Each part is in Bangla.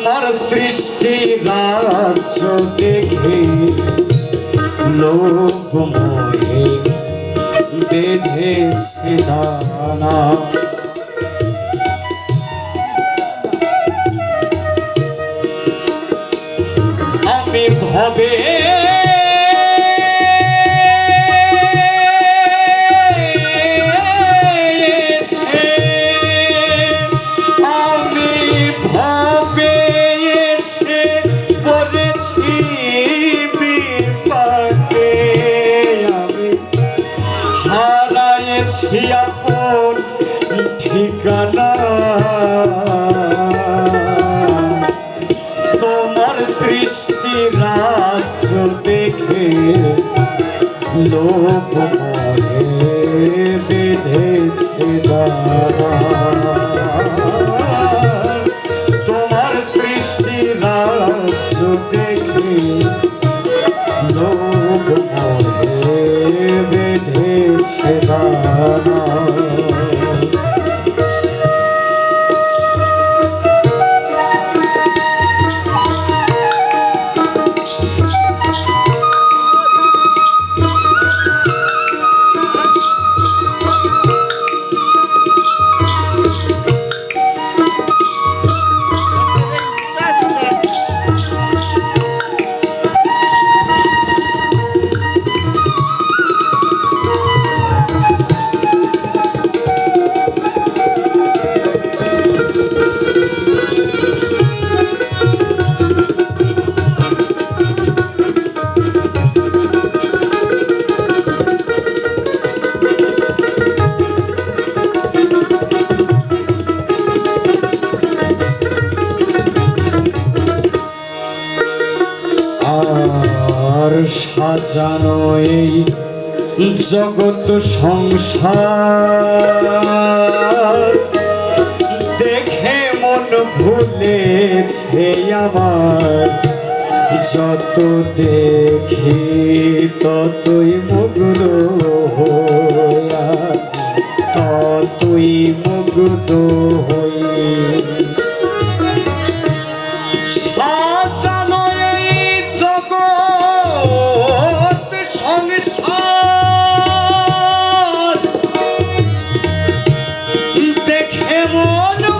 তোমার সৃষ্টি রাজ্য দেখে লোক মোহে বেঁধে দানা আমি ভবে ঠিকানা। তোমার সৃষ্টি রাজ্য দেখে লোভ মনে বেঁধেছে তোমার সৃষ্টি রাজ্য দেখে লোভ মনে বেঁধেছে দানা আর সাজানো এই জগৎ সংসার। দেখে মন ভুলেছে আমার, যত দেখি ততই মুগ্ধ হইয়া, ততই মুগ্ধ হই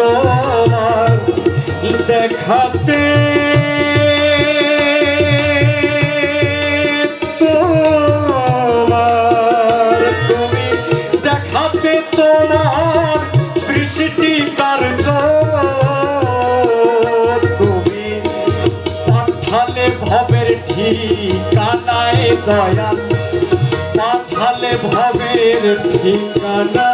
তোমার দেখাতে। তোমার তুমি দেখাতে তোমার সৃষ্টি কার্য তুমি পাঠালে ভবের ঠিকানায় দয়াল। পাঠালে ভবের ঠিকানা।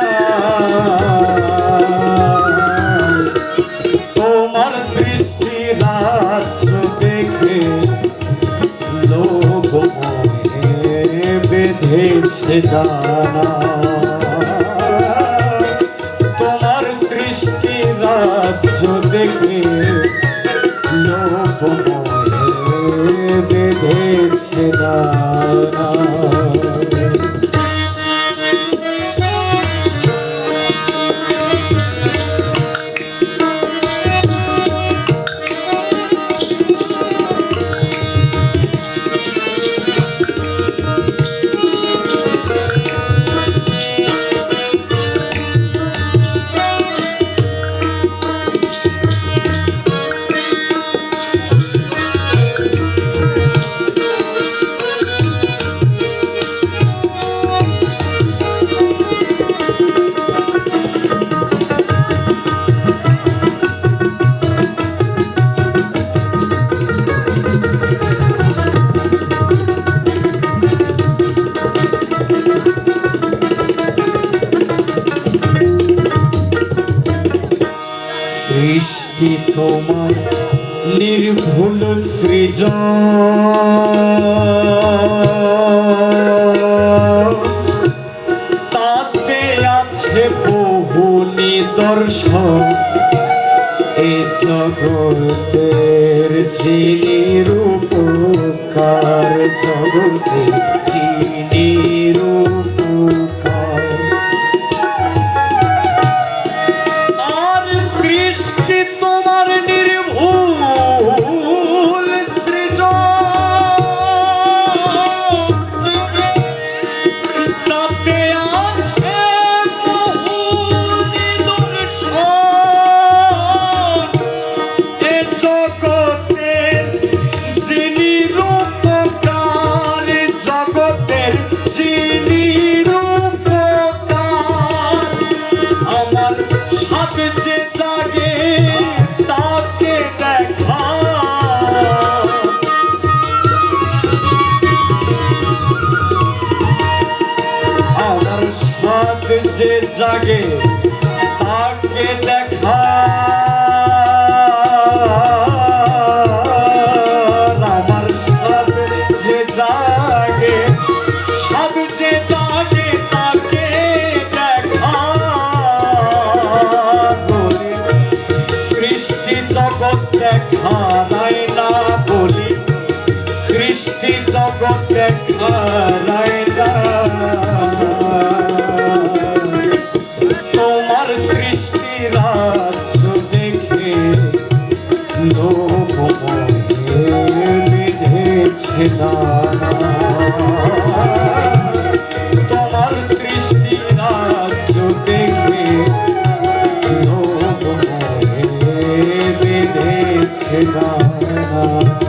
বেঁধেছে দানা। তোমার সৃষ্টি রাজ্য দেখে লোক তোমার নির্ভুল সৃজন। তাতে আছে বহু নিদর্শন। এ জগতের চিনি রূপকার জগতে। যে জাগে, তাকে দেখা। আমার সাথে যে জাগে সাথে যে জাগে, তাকে দেখা। সৃষ্টি জগৎ দেখা নাই না বলি, সৃষ্টি জগৎ দেখায় না। রাজ্য দেখে বিধেছে তোমার সৃষ্টি রাজ্য দেখে বেঁধেছে দানা